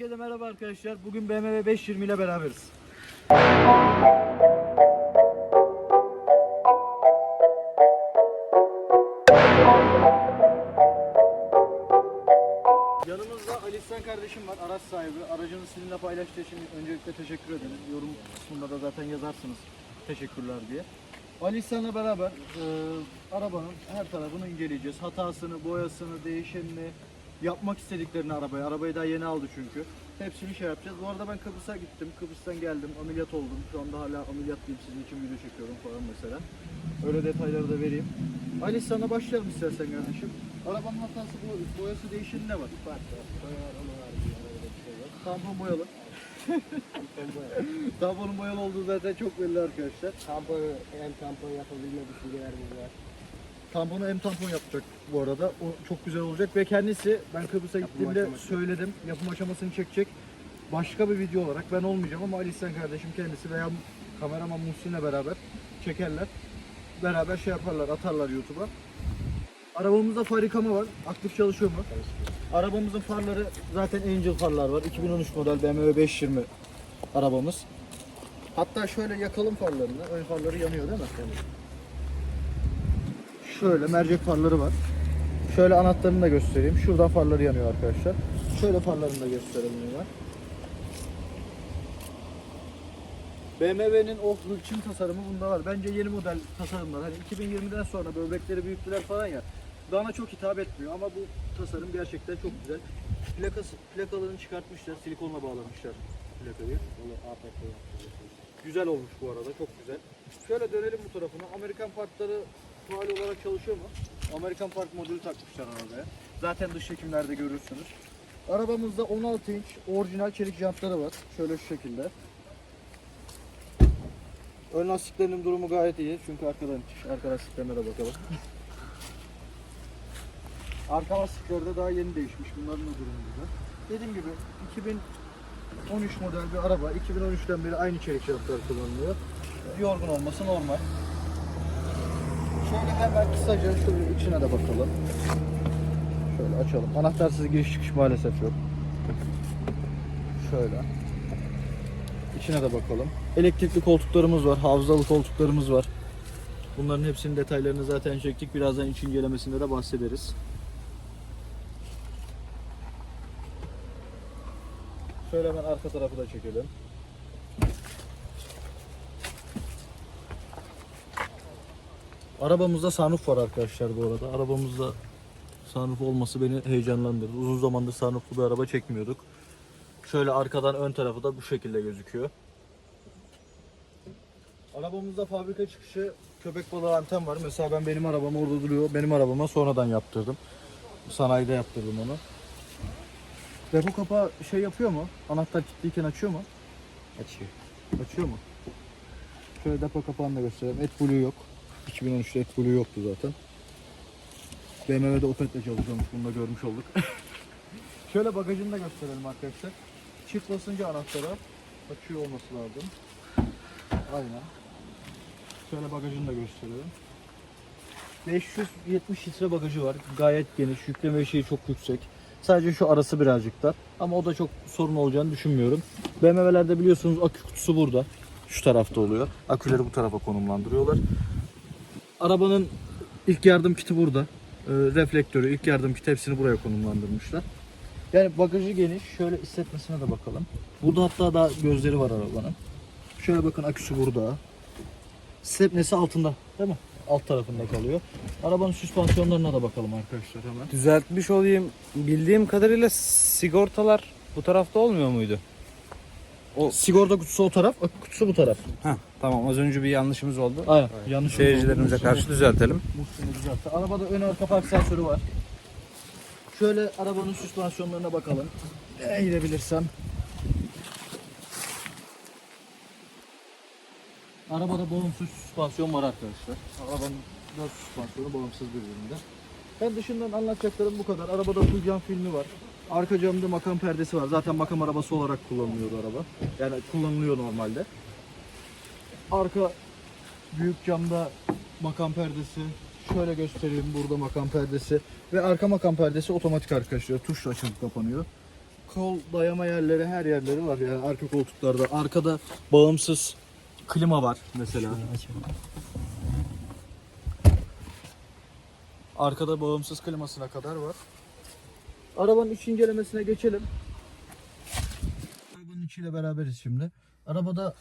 Herkese merhaba arkadaşlar. Bugün BMW 520 ile beraberiz. Yanımızda Ali kardeşim var, araç sahibi. Aracını sizinle paylaştığı için öncelikle teşekkür ederim. Yorum kısmında da zaten yazarsınız teşekkürler diye. Ali İhsan'la beraber e, arabanın her tarafını inceleyeceğiz. Hatasını, boyasını, değişenini, yapmak istediklerini arabaya. Arabayı daha yeni aldı çünkü. Hepsini şey yapacağız. Bu arada ben Kıbrıs'a gittim. Kıbrıs'tan geldim. Ameliyat oldum. Şu anda hala ameliyatlıyım. Sizin için video çekiyorum falan mesela. Öyle detayları da vereyim. Ali sana başlayalım istersen kardeşim. Arabanın hatası bu. Boyası değişen ne var? Tampon boyalı. Tamponun boyalı olduğu zaten çok belli arkadaşlar. Tampon, hem tampon yapabilme düşüncelerimiz var. Tamponu hem tampon yapacak bu arada. O çok güzel olacak ve kendisi ben Kıbrıs'a gittiğimde aşaması. söyledim. Yapım aşamasını çekecek. Başka bir video olarak ben olmayacağım ama Ali İhsan kardeşim kendisi veya kameraman Muhsin'le beraber çekerler. Beraber şey yaparlar, atarlar YouTube'a. Arabamızda far yıkama var. Aktif çalışıyor mu? Arabamızın farları zaten Angel farlar var. 2013 model BMW 520 arabamız. Hatta şöyle yakalım farlarını. Ön farları yanıyor değil mi? Şöyle mercek farları var. Şöyle anahtarını da göstereyim. Şuradan farları yanıyor arkadaşlar. Şöyle farlarını da gösterelim hemen. BMW'nin o hırçın tasarımı bunda var. Bence yeni model tasarımlar. Hani 2020'den sonra böbrekleri büyüttüler falan ya. Bana çok hitap etmiyor ama bu tasarım gerçekten çok güzel. Plakası, plakalarını çıkartmışlar. Silikonla bağlamışlar plakayı. Güzel olmuş bu arada, çok güzel. Şöyle dönelim bu tarafına. Amerikan parkları faal olarak çalışıyor mu? Amerikan park modülü takmışlar arabaya. Zaten dış çekimlerde görürsünüz. Arabamızda 16 inç orijinal çelik jantları var. Şöyle şu şekilde. Ön lastiklerinin durumu gayet iyi. Çünkü arkadan arka lastiklerine de bakalım. arka lastikler de daha yeni değişmiş. Bunların da durumu güzel. Dediğim gibi 2013 model bir araba. 2013'ten beri aynı çelik jantlar kullanılıyor. Yorgun olması normal. Şöyle hemen kısaca şöyle içine de bakalım. Şöyle açalım. Anahtarsız giriş çıkış maalesef yok. Şöyle. İçine de bakalım. Elektrikli koltuklarımız var, hafızalı koltuklarımız var. Bunların hepsinin detaylarını zaten çektik. Birazdan iç incelemesinde de bahsederiz. Şöyle hemen arka tarafı da çekelim. Arabamızda sunroof var arkadaşlar bu arada. Arabamızda sunroof olması beni heyecanlandırdı. Uzun zamandır sunrooflu bir araba çekmiyorduk. Şöyle arkadan ön tarafı da bu şekilde gözüküyor. Arabamızda fabrika çıkışı köpek balığı anten var. Mesela ben benim arabam orada duruyor. Benim arabama sonradan yaptırdım. Sanayide yaptırdım onu. Depo kapağı şey yapıyor mu? Anahtar kilitliyken açıyor mu? Açıyor. Açıyor mu? Şöyle depo kapağını da göstereyim. AdBlue yok. 2013'te AdBlue yoktu zaten. BMW'de Opet'le çalışıyormuş. Bunu da görmüş olduk. Şöyle bagajını da gösterelim arkadaşlar. Çift basınca anahtara açıyor olması lazım. Aynen. Şöyle bagajını da gösterelim. 570 litre bagajı var. Gayet geniş. Yükleme şeyi çok yüksek. Sadece şu arası birazcık dar. Ama o da çok sorun olacağını düşünmüyorum. BMW'lerde biliyorsunuz akü kutusu burada. Şu tarafta oluyor. Aküleri bu tarafa konumlandırıyorlar. Arabanın ilk yardım kiti burada. Ee, reflektörü, ilk yardım kiti hepsini buraya konumlandırmışlar. Yani bagajı geniş. Şöyle hissetmesine de bakalım. Burada hatta daha gözleri var arabanın. Şöyle bakın aküsü burada. Stepnesi altında değil mi? Alt tarafında kalıyor. Arabanın süspansiyonlarına da bakalım arkadaşlar hemen. Düzeltmiş olayım. Bildiğim kadarıyla sigortalar bu tarafta olmuyor muydu? O sigorta kutusu o taraf, akü kutusu bu taraf. Heh, tamam az önce bir yanlışımız oldu. Aynen. Yanlış Seyircilerimize karşı düzeltelim. Muhsin'i düzeltti. Arabada ön arka park sensörü var. Şöyle arabanın süspansiyonlarına bakalım. Eğilebilirsem. Arabada bağımsız süspansiyon var arkadaşlar. Arabanın dört süspansiyonu bağımsız birbirinde. Ben dışından anlatacaklarım bu kadar. Arabada full cam filmi var. Arka camda makam perdesi var. Zaten makam arabası olarak kullanılıyor araba. Yani kullanılıyor normalde. Arka büyük camda makam perdesi. Şöyle göstereyim burada makam perdesi. Ve arka makam perdesi otomatik arkadaşlar. Tuşla açılıp kapanıyor. kol dayama yerleri her yerleri var yani arka koltuklarda. Arkada bağımsız klima var mesela. Arkada bağımsız klimasına kadar var. Arabanın iç incelemesine geçelim. Arabanın içiyle beraberiz şimdi. Arabada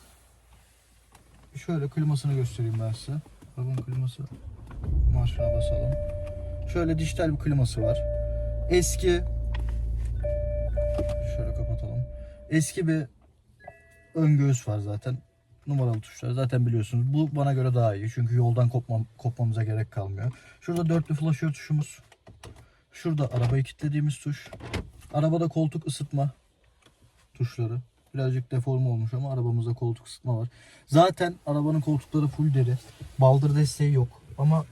şöyle klimasını göstereyim ben size. Arabanın kliması marşına basalım. Şöyle dijital bir kliması var. Eski şöyle kapatalım. Eski bir ön göğüs var zaten. Numaralı tuşlar zaten biliyorsunuz. Bu bana göre daha iyi. Çünkü yoldan kopmam, kopmamıza gerek kalmıyor. Şurada dörtlü flaşör tuşumuz. Şurada arabayı kilitlediğimiz tuş. Arabada koltuk ısıtma tuşları. Birazcık deforme olmuş ama arabamızda koltuk ısıtma var. Zaten arabanın koltukları full deri. Baldır desteği yok ama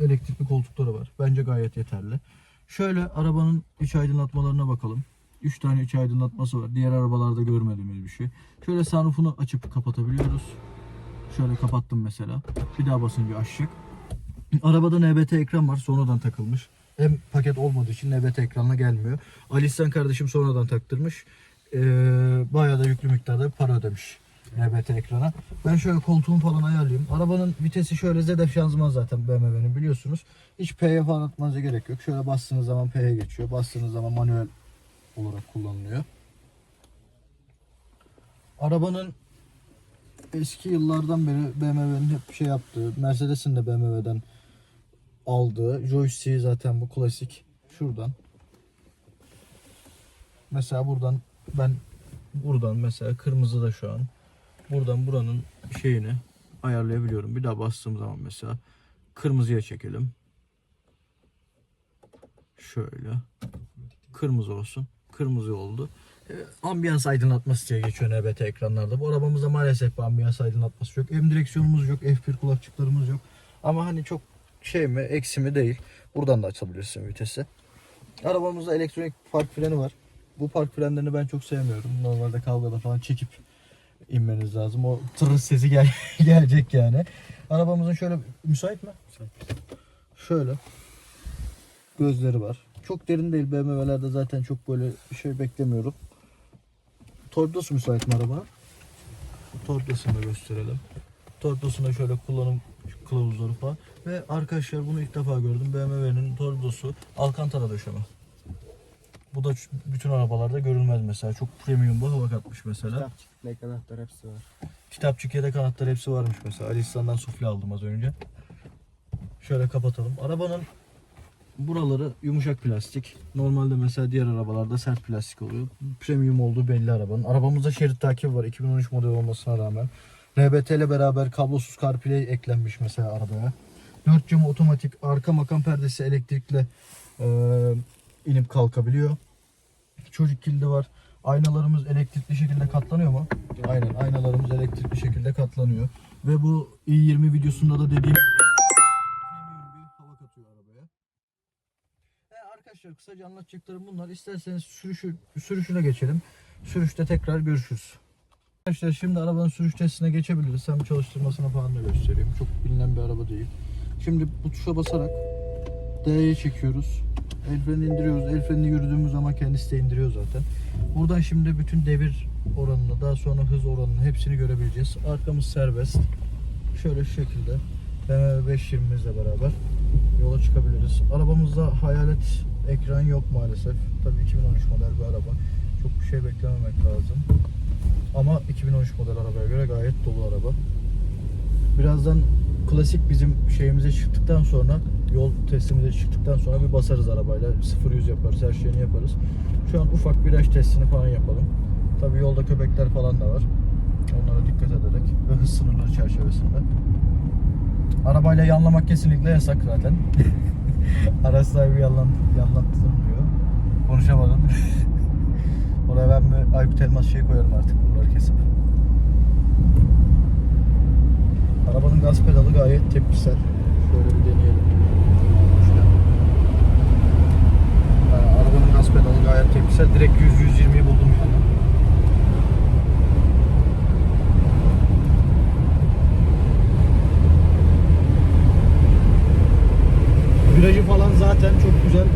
elektrikli koltukları var. Bence gayet yeterli. Şöyle arabanın iç aydınlatmalarına bakalım. 3 tane iç aydınlatması var. Diğer arabalarda görmediğimiz bir şey. Şöyle sunroofunu açıp kapatabiliyoruz. Şöyle kapattım mesela. Bir daha basınca açacak. Arabada NBT ekran var. Sonradan takılmış. Hem paket olmadığı için NBT ekranla gelmiyor. Alistan kardeşim sonradan taktırmış. Ee, bayağı da yüklü miktarda para ödemiş. NBT ekrana. Ben şöyle koltuğumu falan ayarlayayım. Arabanın vitesi şöyle ZF şanzıman zaten BMW'nin biliyorsunuz. Hiç P'ye falan atmanıza gerek yok. Şöyle bastığınız zaman P'ye geçiyor. Bastığınız zaman manuel olarak kullanılıyor. Arabanın eski yıllardan beri BMW'nin hep şey yaptığı, Mercedes'in de BMW'den aldığı joystick zaten bu klasik. Şuradan. Mesela buradan ben buradan mesela kırmızı da şu an. Buradan buranın şeyini ayarlayabiliyorum. Bir daha bastığım zaman mesela kırmızıya çekelim. Şöyle. Kırmızı olsun. Kırmızı oldu. E, ambiyans aydınlatması diye geçiyor NBT ekranlarda. Bu arabamızda maalesef ambiyans aydınlatması yok. M direksiyonumuz yok. F1 kulakçıklarımız yok. Ama hani çok şey mi eksi mi değil. Buradan da açabilirsin vitesi. Arabamızda elektronik park freni var. Bu park frenlerini ben çok sevmiyorum. Normalde kavgada falan çekip inmeniz lazım. O tır sesi gel gelecek yani. Arabamızın şöyle müsait mi? Şöyle gözleri var. Çok derin değil BMW'lerde zaten çok böyle şey beklemiyorum. Torpidosu müsait mi araba? Torpidosunu da gösterelim. Torpidosunda şöyle kullanım kılavuzları falan. Ve arkadaşlar bunu ilk defa gördüm. BMW'nin torpidosu Alcantara döşeme. Bu da bütün arabalarda görülmez mesela. Çok premium bu hava katmış mesela. Kitapçık, ne anahtar hepsi var. Kitapçık yedek anahtar hepsi varmış mesela. Ali İhsan'dan sufle aldım az önce. Şöyle kapatalım. Arabanın buraları yumuşak plastik. Normalde mesela diğer arabalarda sert plastik oluyor. Premium olduğu belli arabanın. Arabamızda şerit takibi var 2013 model olmasına rağmen. NBT ile beraber kablosuz CarPlay eklenmiş mesela arabaya. 4 camı otomatik, arka makam perdesi elektrikle e, inip kalkabiliyor. Çocuk kilidi var. Aynalarımız elektrikli şekilde katlanıyor mu? Aynen aynalarımız elektrikli şekilde katlanıyor. Ve bu i20 videosunda da dediğim. E, arkadaşlar kısaca anlatacaklarım bunlar. İsterseniz sürüşü, sürüşüne geçelim. Sürüşte tekrar görüşürüz. Arkadaşlar şimdi arabanın sürüş testine geçebiliriz. Hem çalıştırmasını falan da göstereyim. Çok bilinen bir araba değil. Şimdi bu tuşa basarak D'ye çekiyoruz. El freni indiriyoruz. El freni yürüdüğümüz zaman kendisi de indiriyor zaten. Buradan şimdi bütün devir oranını, daha sonra hız oranını hepsini görebileceğiz. Arkamız serbest. Şöyle şu şekilde BMW 520'mizle beraber yola çıkabiliriz. Arabamızda hayalet ekran yok maalesef. Tabii 2013 model bir araba. Çok bir şey beklememek lazım. Ama 2013 model arabaya göre gayet dolu araba. Birazdan klasik bizim şeyimize çıktıktan sonra yol testimize çıktıktan sonra bir basarız arabayla 0-100 yaparız her şeyini yaparız. Şu an ufak viraj testini falan yapalım. Tabii yolda köpekler falan da var. Onlara dikkat ederek ve hız sınırları çerçevesinde. Arabayla yanlamak kesinlikle yasak zaten. Araç sahibi yanlan, yanlattırmıyor. Konuşamadım. Oraya ben Aykut Elmas şey koyarım artık bunları kesip. Arabanın gaz pedalı gayet tepkisel. Şöyle bir deneyelim. Arabanın gaz pedalı gayet tepkisel. Direkt 100-120'yi buldum yani. Virajı falan zaten çok güzel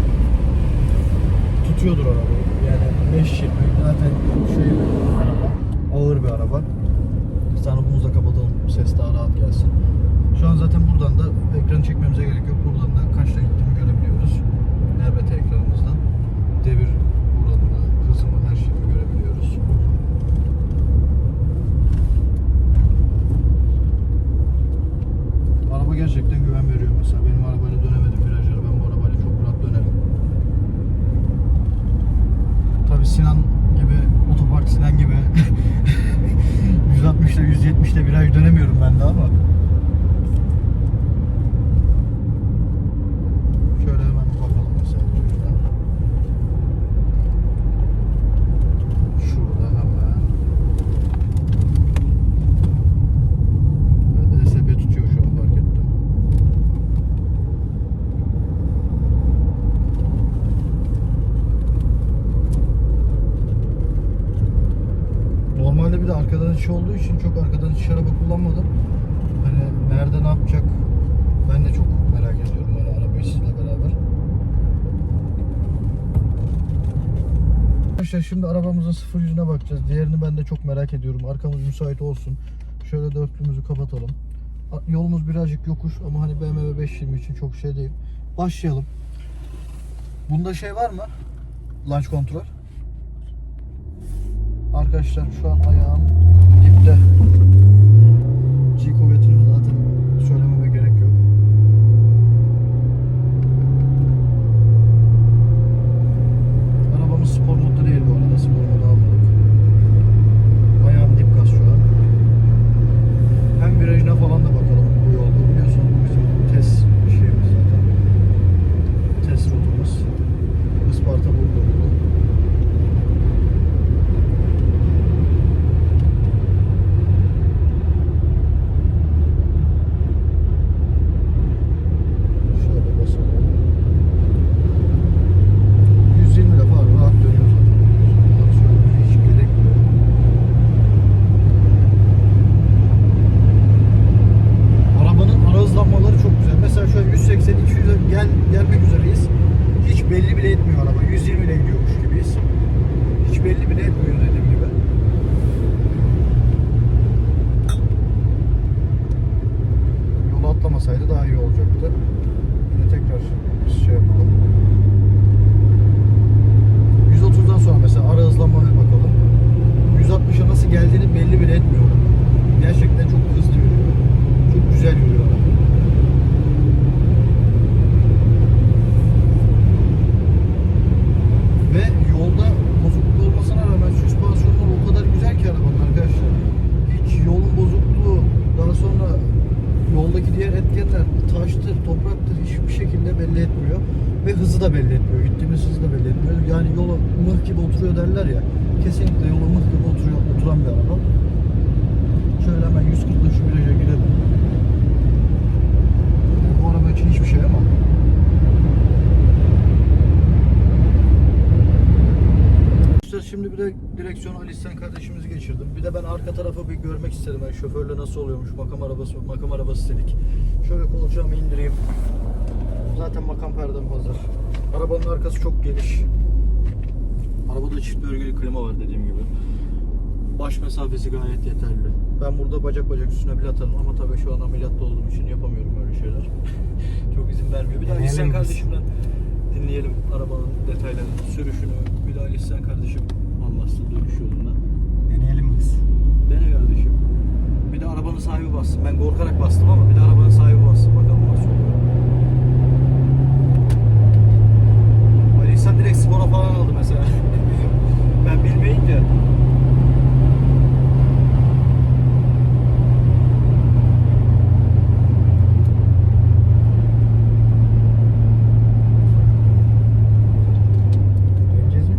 tutuyordur arabayı. Yani 5.20 zaten şöyle bir araba. Şimdi arabamızın sıfır yüzüne bakacağız. Diğerini ben de çok merak ediyorum. Arkamız müsait olsun. Şöyle dörtlüğümüzü kapatalım. Yolumuz birazcık yokuş ama hani BMW 520 için çok şey değil. Başlayalım. Bunda şey var mı? Launch kontrol. Arkadaşlar şu an ayağım dipte. G kuvvetini zaten söylememe gerek yok. Arabamız spor modda değil bu arada. Spor modu almadık. Ayağım dip gaz şu an. Hem virajına falan da bakalım bu yolda. Biliyorsunuz bu bizim test şeyimiz zaten. Test rotumuz. Isparta Bursa yolu. Şöyle basalım. 120 defa rahat dönüyor zaten. Bunları söylemeye hiç gerek yok. Arabanın ara hızlanmaları çok güzel. Mesela şu an 180 200'e gel, gelmek üzereyiz. Hiç belli bile etmiyor araba. 120 ile gidiyormuş gibiyiz. Hiç belli bile etmiyor dediğim gibi. Yolu atlamasaydı daha iyi olacaktı. Yine tekrar şey yapalım. 130'dan sonra mesela ara hızlanmaya bakalım. 160'a nasıl geldiğini belli bile etmiyor. Gerçekten çok hızlı yürüyor. Çok güzel yürüyor araba. Ve yolda bozukluk olmasına rağmen süspansiyonlar o kadar güzel ki arabanın arkadaşlar. Hiç yolun bozukluğu, daha sonra yoldaki diğer etkenler, taştır, topraktır hiçbir şekilde belli etmiyor. Ve hızı da belli etmiyor. Gittiğimiz hızı da belli etmiyor. Yani yola mıh gibi oturuyor derler ya. Kesinlikle yola mıh gibi oturuyor, oturan bir araba. Şöyle hemen 140'la şu viraja girelim. Bu araba için hiçbir şey ama. Arkadaşlar şimdi bir de direksiyonu Ali kardeşimizi geçirdim. Bir de ben arka tarafı bir görmek istedim. Yani şoförle nasıl oluyormuş makam arabası makam arabası dedik. Şöyle kolçağımı indireyim. Zaten makam perdem hazır. Arabanın arkası çok geniş. Arabada çift bölgeli klima var dediğim gibi. Baş mesafesi gayet yeterli. Ben burada bacak bacak üstüne bile atarım ama tabii şu an ameliyatta olduğum için yapamıyorum öyle şeyler. çok izin vermiyor. Bir daha İhsan kardeşimden dinleyelim arabanın detaylarını, sürüşünü. Bir daha İhsan kardeşim anlatsın dönüş yolunda. Deneyelim biz. Dene kardeşim. Bir de arabanın sahibi bassın. Ben korkarak bastım ama bir de arabanın sahibi bassın. Bakalım nasıl oluyor. Ali İhsan direkt spora falan aldı mesela. ben bilmeyince. Döneceğiz mi?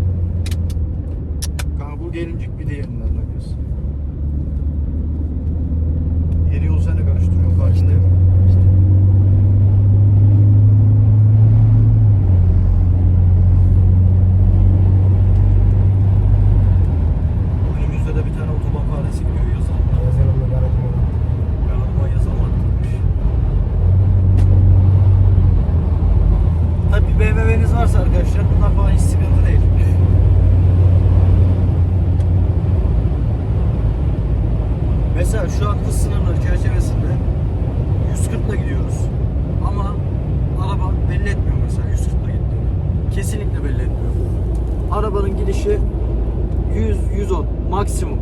Kanka bu gelincik bir diğerinden bakıyorsun. Yeni yolu sen de karıştırıyorsun farkındayım. Önümüzde de bir tane otoban faresi gidiyor yazılımda. Yazarımla garajım var. Galiba yazılım attırmış. Tabii bir BMW'niz varsa arkadaşlar bunlar falan hiç sıkıntı değil. Mesela şu an hız sınırları çerçevesinde 140 ile gidiyoruz. Ama araba belli etmiyor mesela 140 ile gittiğini. Kesinlikle belli etmiyor. Arabanın gidişi 100 110 maksimum.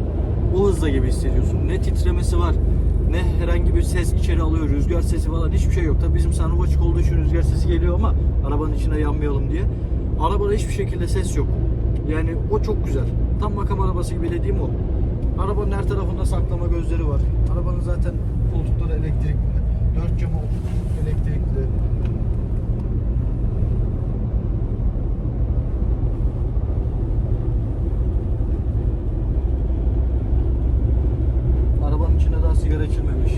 O hızda gibi hissediyorsun. Ne titremesi var, ne herhangi bir ses içeri alıyor, rüzgar sesi falan hiçbir şey yok. Tabii bizim sunroof açık olduğu için rüzgar sesi geliyor ama arabanın içine yanmayalım diye. Arabada hiçbir şekilde ses yok. Yani o çok güzel. Tam makam arabası gibi dediğim o. Arabanın her tarafında saklama gözleri var. Arabanın zaten koltukları elektrikli. Dört camı elektrikli. Arabanın içine daha sigara içilmemiş.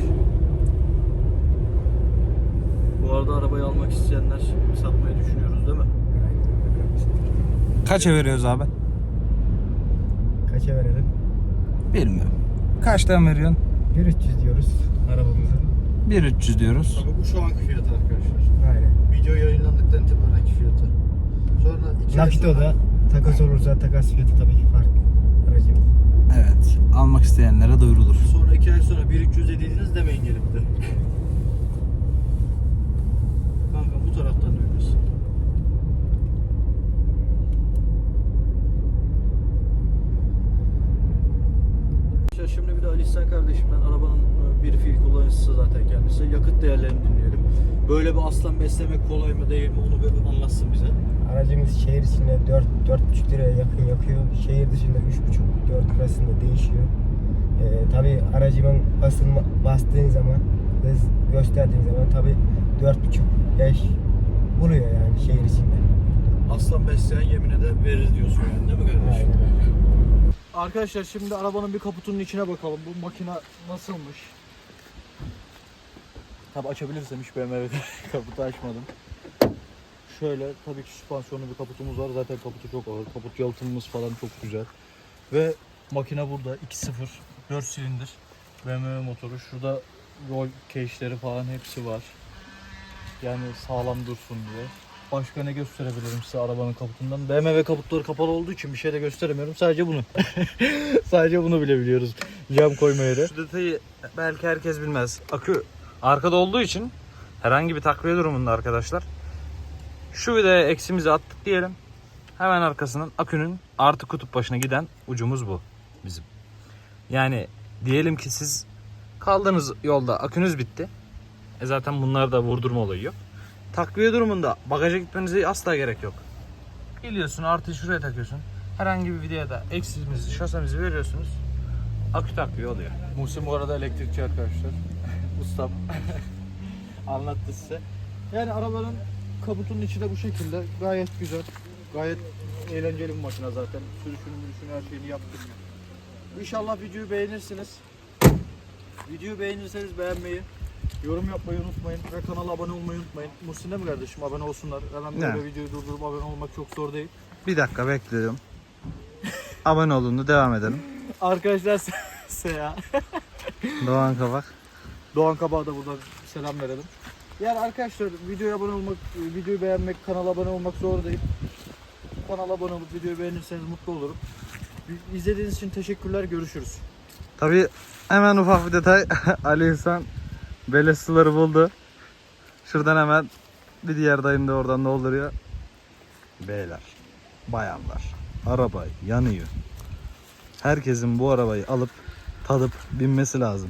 Bu arada arabayı almak isteyenler satmayı düşünüyoruz değil mi? Kaça veriyoruz abi? Kaça verelim? Bilmiyorum. Kaçtan veriyorsun? 1300 diyoruz arabamıza. 1300 diyoruz. Tabii bu şu anki fiyatı arkadaşlar. Aynen. Video yayınlandıktan itibarenki fiyatı. Sonra iki ay Nakit sonra- o da takas olursa takas fiyatı tabii ki farklı. Aracımız. Evet. Almak isteyenlere duyurulur. Sonra iki ay sonra 1300 dediydiniz demeyin gelip de. Kanka bu taraftan dönüyoruz. İhsan kardeşimden arabanın e, bir fiil kullanıcısı zaten kendisi. Yakıt değerlerini dinleyelim. Böyle bir aslan beslemek kolay mı değil mi onu bir anlatsın bize. Aracımız şehir içinde 4 4,5 liraya yakın yakıyor. Şehir dışında 3,5 4 arasında değişiyor. Ee, tabii aracımın basılma, bastığın zaman hız gösterdiğin zaman tabii 4,5 5 buluyor yani şehir içinde. Aslan besleyen yemine de verir diyorsun yani değil mi kardeşim? Arkadaşlar şimdi arabanın bir kaputunun içine bakalım. Bu makine nasılmış? Tabi açabilirsem hiç BMW'de kaputu açmadım. Şöyle tabii ki süspansiyonlu bir kaputumuz var. Zaten kaputu çok ağır. Kaput yalıtımımız falan çok güzel. Ve makine burada 2.0 4 silindir BMW motoru. Şurada roll cage'leri falan hepsi var. Yani sağlam dursun diye. Başka ne gösterebilirim size arabanın kaputundan? BMW kaputları kapalı olduğu için bir şey de gösteremiyorum. Sadece bunu. Sadece bunu bile biliyoruz. Cam koyma yeri. Şu detayı belki herkes bilmez. Akü arkada olduğu için herhangi bir takviye durumunda arkadaşlar. Şu vidaya eksimizi attık diyelim. Hemen arkasının akünün artı kutup başına giden ucumuz bu bizim. Yani diyelim ki siz kaldığınız yolda akünüz bitti. E zaten bunlarda vurdurma olayı yok. Takviye durumunda bagaja gitmenize asla gerek yok. Geliyorsun artı şuraya takıyorsun. Herhangi bir videoda eksimizi, şasemizi veriyorsunuz. Akü takviye oluyor. Muhsin bu arada elektrikçi arkadaşlar. Ustam. Anlattı size. Yani arabanın kaputunun içi de bu şekilde. Gayet güzel. Gayet eğlenceli bir makine zaten. Sürüşünü mürüşünü her şeyini yaptık. İnşallah videoyu beğenirsiniz. Videoyu beğenirseniz beğenmeyi, yorum yapmayı unutmayın ve kanala abone olmayı unutmayın. Muhsin de mi kardeşim abone olsunlar. Hemen böyle Ne? videoyu durdurup abone olmak çok zor değil. Bir dakika bekliyorum. Abone olduğunu devam edelim. Arkadaşlar Seya. Doğan Kavak. Doğan Kabak'a da buradan selam verelim. Yani arkadaşlar videoya abone olmak, videoyu beğenmek, kanala abone olmak zor değil. Kanala abone olup videoyu beğenirseniz mutlu olurum. İzlediğiniz için teşekkürler. Görüşürüz. Tabii hemen ufak bir detay. Ali İhsan beleş suları buldu. Şuradan hemen bir diğer dayım da oradan dolduruyor. Beyler, bayanlar, araba yanıyor. Herkesin bu arabayı alıp tadıp binmesi lazım.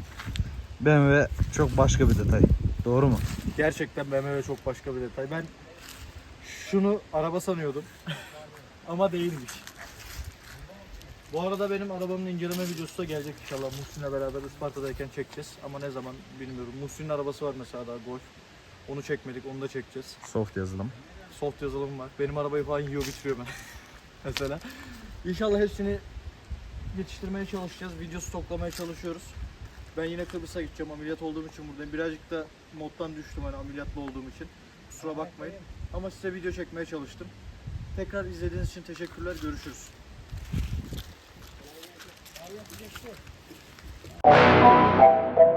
BMW çok başka bir detay. Doğru mu? Gerçekten BMW çok başka bir detay. Ben şunu araba sanıyordum. Ama değilmiş. Bu arada benim arabamın inceleme videosu da gelecek inşallah. Muhsin'le beraber Isparta'dayken çekeceğiz. Ama ne zaman bilmiyorum. Muhsin'in arabası var mesela daha Golf. Onu çekmedik, onu da çekeceğiz. Soft yazılım. soft yazılım var. Benim arabayı falan yiyor bitiriyor ben. Mesela. İnşallah hepsini yetiştirmeye çalışacağız. Video stoklamaya çalışıyoruz. Ben yine Kıbrıs'a gideceğim. Ameliyat olduğum için buradayım. Birazcık da moddan düştüm hani ameliyatlı olduğum için. Kusura bakmayın. Ama size video çekmeye çalıştım. Tekrar izlediğiniz için teşekkürler. Görüşürüz. Thank you.